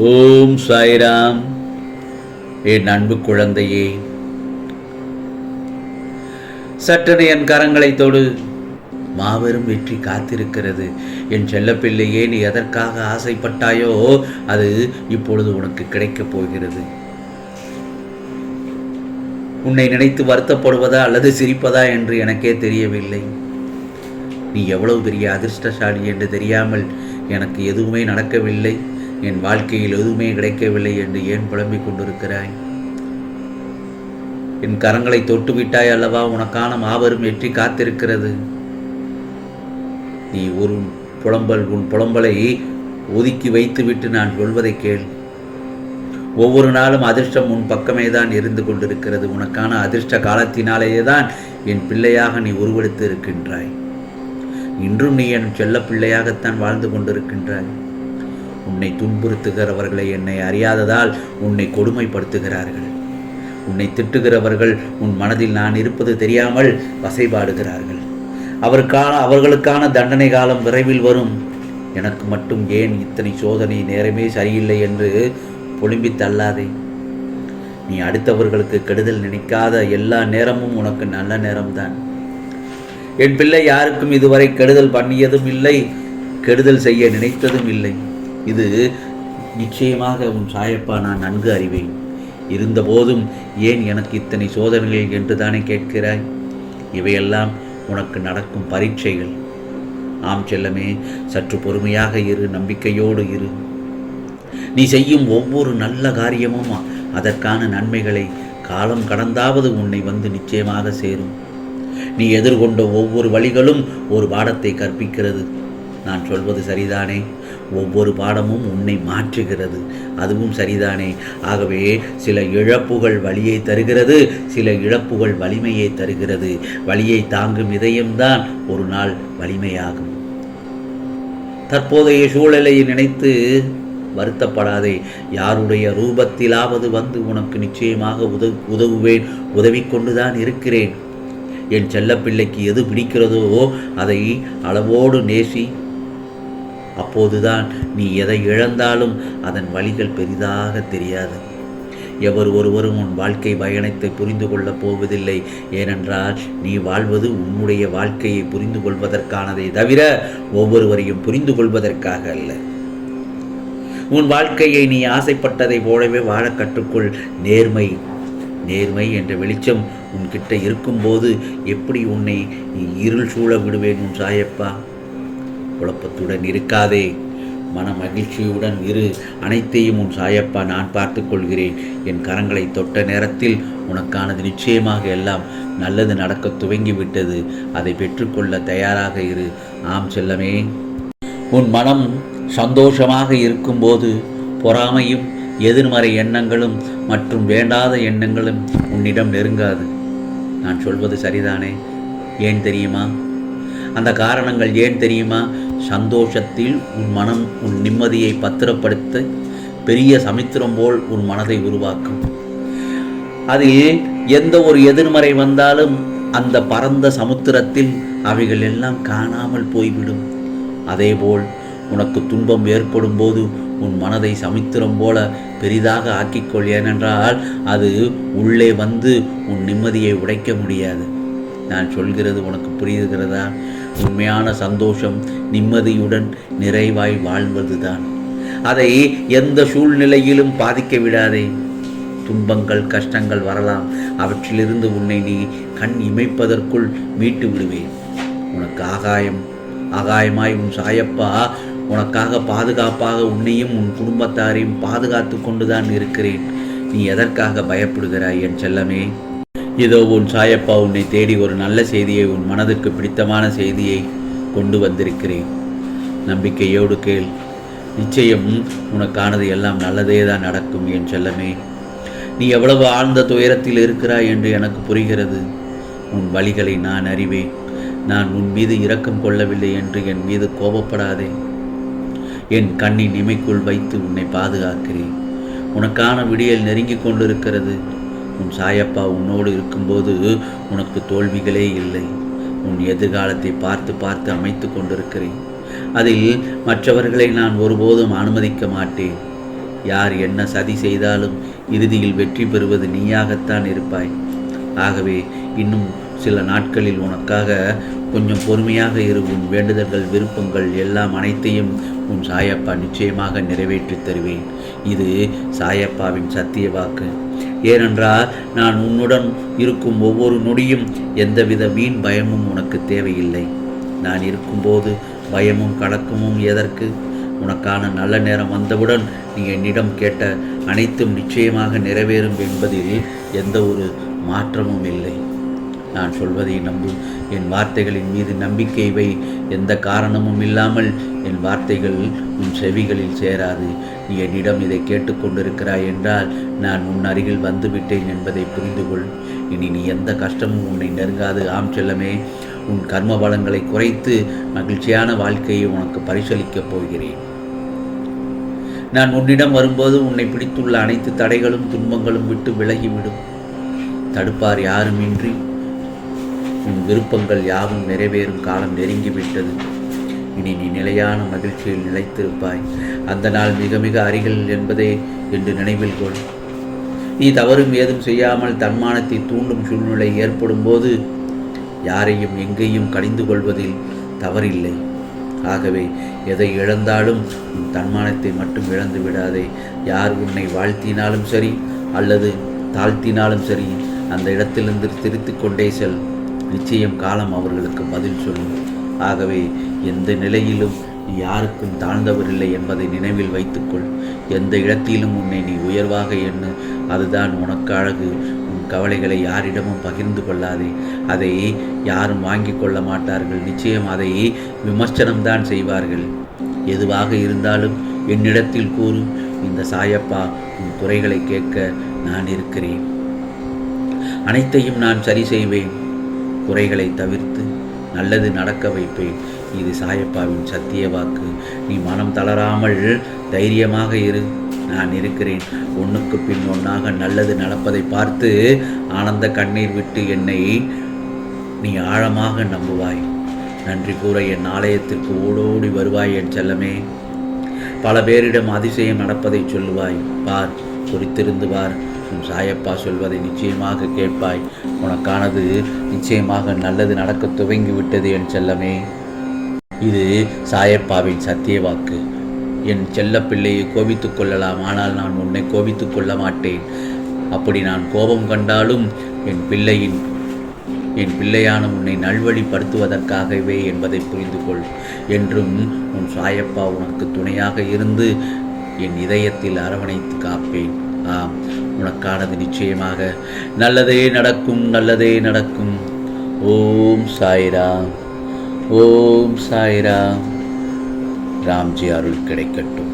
ஓம் சாய்ராம். என் அன்பு குழந்தையே சற்றென என் கரங்களை தொடு. மாபெரும் வெற்றி காத்திருக்கிறது. என் செல்லப்பிள்ளையே நீ எதற்காக ஆசைப்பட்டாயோ அது இப்பொழுது உனக்கு கிடைக்கப் போகிறது. உன்னை நினைத்து வருத்தப்படுவதா அல்லது சிரிப்பதா என்று எனக்கே தெரியவில்லை. நீ எவ்வளவு பெரிய அதிர்ஷ்டசாலி என்று தெரியாமல் எனக்கு எதுவுமே நடக்கவில்லை. என் வாழ்க்கையில் எதுவுமே கிடைக்கவில்லை என்று ஏன் புலம்பிக் கொண்டிருக்கிறாய்? என் கரங்களை தொட்டு விட்டாய் அல்லவா? உனக்கான மாபெரும் வெற்றி காத்திருக்கிறது. நீ ஒரு புலம்பல் உன் புலம்பலை ஒதுக்கி வைத்துவிட்டு நான் சொல்வதை கேள். ஒவ்வொரு நாளும் அதிர்ஷ்டம் உன் பக்கமே தான் இருந்து கொண்டிருக்கிறது. உனக்கான அதிர்ஷ்ட காலத்தினாலேயே தான் என் பிள்ளையாக நீ உருவெடுத்து இருக்கின்றாய். இன்றும் நீ என் செல்ல பிள்ளையாகத்தான் வாழ்ந்து கொண்டிருக்கின்றாய். உன்னை துன்புறுத்துகிறவர்களை என்னை அறியாததால் உன்னை கொடுமைப்படுத்துகிறார்கள். உன்னை திட்டுகிறவர்கள் உன் மனதில் நான் இருப்பது தெரியாமல் வசைபாடுகிறார்கள். அவருக்கான அவர்களுக்கான தண்டனை காலம் விரைவில் வரும். எனக்கு மட்டும் ஏன் இத்தனை சோதனை நேரமே சரியில்லை என்று புழும்பி தள்ளாதே. நீ அடுத்தவர்களுக்கு கெடுதல் நினைக்காத எல்லா நேரமும் உனக்கு நல்ல நேரம்தான். என் பிள்ளை யாருக்கும் இதுவரை கெடுதல் பண்ணியதும் இல்லை கெடுதல் செய்ய நினைத்ததும் இல்லை. இது நிச்சயமாக உன் சாயப்பா நான் நன்கு அறிவேன். இருந்தபோதும் ஏன் எனக்கு இத்தனை சோதனைகள் என்று தானே கேட்கிறாய்? இவையெல்லாம் உனக்கு நடக்கும் பரீட்சைகள். ஆம் செல்லமே சற்று பொறுமையாக இரு நம்பிக்கையோடு இரு. நீ செய்யும் ஒவ்வொரு நல்ல காரியமும் அதற்கான நன்மைகளை காலம் கடந்தாவது உன்னை வந்து நிச்சயமாக சேரும். நீ எதிர்கொண்ட ஒவ்வொரு வழிகளும் ஒரு பாடத்தை கற்பிக்கிறது. நான் சொல்வது சரிதானே? ஒவ்வொரு பாடமும் உன்னை மாற்றுகிறது. அதுவும் சரிதானே? ஆகவே சில இழப்புகள் வழியை தருகிறது சில இழப்புகள் வலிமையை தருகிறது. வழியை தாங்கும் இதயம்தான் ஒரு நாள் வலிமையாகும். தற்போதைய சூழலை நினைத்து வருத்தப்படாதே. யாருடைய ரூபத்திலாவது வந்து உனக்கு நிச்சயமாக உதவு உதவுவேன் உதவி கொண்டுதான் இருக்கிறேன். என் செல்லப்பிள்ளைக்கு எது பிடிக்கிறதோ அதை அளவோடு நேசி அப்போதுதான் நீ எதை இழந்தாலும் அதன் வழிகள் பெரிதாக தெரியாது. எவர் ஒருவரும் உன் வாழ்க்கை பயணத்தை புரிந்து கொள்ளப் போவதில்லை. ஏனென்றால் நீ வாழ்வது உன்னுடைய வாழ்க்கையை புரிந்து கொள்வதற்கானதை தவிர ஒவ்வொருவரையும் புரிந்து கொள்வதற்காக அல்ல. உன் வாழ்க்கையை நீ ஆசைப்பட்டதை போலவே வாழ கற்றுக்கொள். நேர்மை நேர்மை என்ற வெளிச்சம் உன்கிட்ட இருக்கும்போது எப்படி உன்னை இருள் சூழ விடுவேன் உன் சாயப்பா குழப்பத்துடன் இருக்காதே. மன மகிழ்ச்சியுடன் இரு அனைத்தையும் உன் சாயப்பா நான் பார்த்து கொள்கிறேன். என் கரங்களை தொட்ட நேரத்தில் உனக்கானது நிச்சயமாக எல்லாம் நல்லது நடக்க துவங்கிவிட்டது. அதை பெற்றுக்கொள்ள தயாராக இரு. ஆம் செல்லமே. உன் மனம் சந்தோஷமாக இருக்கும்போது பொறாமையும் எதிர்மறை எண்ணங்களும் மற்றும் வேண்டாத எண்ணங்களும் உன்னிடம் நெருங்காது. நான் சொல்வது சரிதானே? ஏன் தெரியுமா? அந்த காரணங்கள் ஏன் தெரியுமா? சந்தோஷத்தில் உன் மனம் உன் நிம்மதியை பத்திரப்படுத்த பெரிய சமுத்திரம் போல் உன் மனதை உருவாக்கும். அதில் எந்த ஒரு எதிர்மறை வந்தாலும் அந்த பரந்த சமுத்திரத்தில் அவைகள் எல்லாம் காணாமல் போய்விடும். அதேபோல் உனக்கு துன்பம் ஏற்படும் போது உன் மனதை சமுத்திரம் போல பெரிதாக ஆக்கிக்கொள். ஏனென்றால் அது உள்ளே வந்து உன் நிம்மதியை உடைக்க முடியாது. நான் சொல்கிறது உனக்கு புரியுகிறதா உண்மையான சந்தோஷம் நிம்மதியுடன் நிறைவாய் வாழ்வதுதான். அதை எந்த சூழ்நிலையிலும் பாதிக்க விடாதே. துன்பங்கள் கஷ்டங்கள் வரலாம். அவற்றிலிருந்து உன்னை நீ கண் இமைப்பதற்குள் மீட்டு விடுவேன். உனக்கு ஆகாயம் ஆகாயமாய் உன் சாயப்பா உனக்காக பாதுகாப்பாக உன்னையும் உன் குடும்பத்தாரையும் பாதுகாத்து கொண்டுதான் இருக்கிறேன். நீ எதற்காக பயப்படுகிறாய் என் செல்லமே? இதோ உன் சாயப்பா உன்னை தேடி ஒரு நல்ல செய்தியை உன் மனதுக்கு பிடித்தமான செய்தியை கொண்டு வந்திருக்கிறேன். நம்பிக்கையோடு கேள். நிச்சயம் உனக்கானது எல்லாம் நல்லதே தான் நடக்கும் என் செல்லமே. நீ எவ்வளவு ஆழ்ந்த துயரத்தில் இருக்கிறாய் என்று எனக்கு புரிகிறது. உன் வழிகளை நான் அறிவேன். நான் உன் மீது இரக்கம் கொள்ளவில்லை என்று என் மீது கோபப்படாதே. என் கண்ணின் இமைக்குள் வைத்து உன்னை பாதுகாக்கிறேன். உனக்கான விடியல் நெருங்கிக் கொண்டிருக்கிறது. உன் சாயப்பா உன்னோடு இருக்கும்போது உனக்கு தோல்விகளே இல்லை. உன் எதிர்காலத்தை பார்த்து பார்த்து அமைத்து கொண்டிருக்கிறேன். அதில் மற்றவர்களை நான் ஒருபோதும் அனுமதிக்க மாட்டேன். யார் என்ன சதி செய்தாலும் இறுதியில் வெற்றி பெறுவது நீயாகத்தான் இருப்பாய். ஆகவே இன்னும் சில நாட்களில் உனக்காக கொஞ்சம் பொறுமையாக இரு. உன் வேண்டுதல்கள் விருப்பங்கள் எல்லாம் அனைத்தையும் உன் சாயப்பா நிச்சயமாக நிறைவேற்றித் தருவேன். இது சாயப்பாவின் சத்திய வாக்கு. ஏனென்றால் நான் உன்னுடன் இருக்கும் ஒவ்வொரு நொடியும் எந்தவித வீண் பயமும் உனக்கு தேவையில்லை. நான் இருக்கும்போது பயமும் கலக்கமும் எதற்கு? உனக்கான நல்ல நேரம் வந்தவுடன் நீ என்னிடம் கேட்ட அனைத்தும் நிச்சயமாக நிறைவேறும் என்பதில் எந்த ஒரு மாற்றமும் இல்லை. நான் சொல்வதை நம்பு. என் வார்த்தைகளின் மீது நம்பிக்கை வை. எந்த காரணமும் இல்லாமல் என் வார்த்தைகள் உன் செவிகளில் சேராது. நீ என்னிடம் இதை கேட்டுக்கொண்டிருக்கிறாய் என்றால் நான் உன் அருகில் வந்துவிட்டேன் என்பதை புரிந்து கொள். இனி நீ எந்த கஷ்டமும் உன்னை நெருங்காது. ஆம் செல்லமே உன் கர்ம பலங்களை குறைத்து மகிழ்ச்சியான வாழ்க்கையை உனக்கு பரிசளிக்கப் போகிறேன். நான் உன்னிடம் வரும்போது உன்னை பிடித்துள்ள அனைத்து தடைகளும் துன்பங்களும் விட்டு விலகிவிடும். தடுப்பார் யாருமின்றி. உன் விருப்பங்கள் யாவும் நிறைவேறும் காலம் நெருங்கிவிட்டது. இனி நீ நிலையான மகிழ்ச்சியில் நிலைத்திருப்பாய். அந்த நாள் மிக மிக அருகில் என்பதே என்று நினைவில் கொள். நீ தவறும் ஏதும் செய்யாமல் தன்மானத்தை தூண்டும் சூழ்நிலை ஏற்படும் போது யாரையும் எங்கேயும் கடிந்து கொள்வதில் தவறில்லை. ஆகவே எதை இழந்தாலும் உன் தன்மானத்தை மட்டும் இழந்து விடாதே. யார் உன்னை வாழ்த்தினாலும் சரி அல்லது தாழ்த்தினாலும் சரி அந்த இடத்திலிருந்து திருத்திக் கொண்டே செல். நிச்சயம் காலம் அவர்களுக்கு பதில் சொல்லும். ஆகவே எந்த நிலையிலும் நீ யாருக்கும் தாழ்ந்தவரில்லை என்பதை நினைவில் வைத்துக்கொள். எந்த இடத்திலும் உன்னை நீ உயர்வாக எண்ணு. அதுதான் உனக்கு அழகு. உன் கவலைகளை யாரிடமும் பகிர்ந்து கொள்ளாதே. அதை யாரும் வாங்கிக் கொள்ள மாட்டார்கள். நிச்சயம் அதை விமர்சனம்தான் செய்வார்கள். எதுவாக இருந்தாலும் என்னிடத்தில் கூறும் இந்த சாயப்பா உன் குறைகளை கேட்க நான் இருக்கிறேன். அனைத்தையும் நான் சரி செய்வேன். குறைகளை தவிர்த்து நல்லது நடக்க வைப்பேன். இது சாயப்பாவின் சத்திய வாக்கு. நீ மனம் தளராமல் தைரியமாக இரு. நான் இருக்கிறேன். ஒன்றுக்கு பின் ஒன்றாக நல்லது நடப்பதை பார்த்து ஆனந்த கண்ணீர் விட்டு என்னை நீ ஆழமாக நம்புவாய். நன்றி கூற என் ஆலயத்திற்கு ஓடோடி வருவாய் என் செல்லமே. பல பேரிடம் அதிசயம் நடப்பதை சொல்லுவாய். பார் குறித்திருந்து பார். உன் சாயப்பா சொல்வதை நிச்சயமாக கேட்பாய். உனக்கானது நிச்சயமாக நல்லது நடக்க துவங்கி விட்டது என் செல்லமே. இது சாயப்பாவின் சத்திய வாக்கு. என் செல்ல பிள்ளையை கோபித்துக் கொள்ளலாம். ஆனால் நான் உன்னை கோபித்துக் கொள்ள மாட்டேன். அப்படி நான் கோபம் கண்டாலும் என் பிள்ளையின் என் பிள்ளையான உன்னை நல்வழிப்படுத்துவதற்காகவே என்பதை புரிந்து கொள் என்றும் உன் சாயப்பா உனக்கு துணையாக இருந்து என் இதயத்தில் அரவணைத்து காப்பேன். ஆம் உனக்கானது நிச்சயமாக நல்லதே நடக்கும் நல்லதே நடக்கும். ஓம் சாய்ராம் ஓம் சாய்ராம். ராம்ஜி அருள் கிடைக்கட்டும்.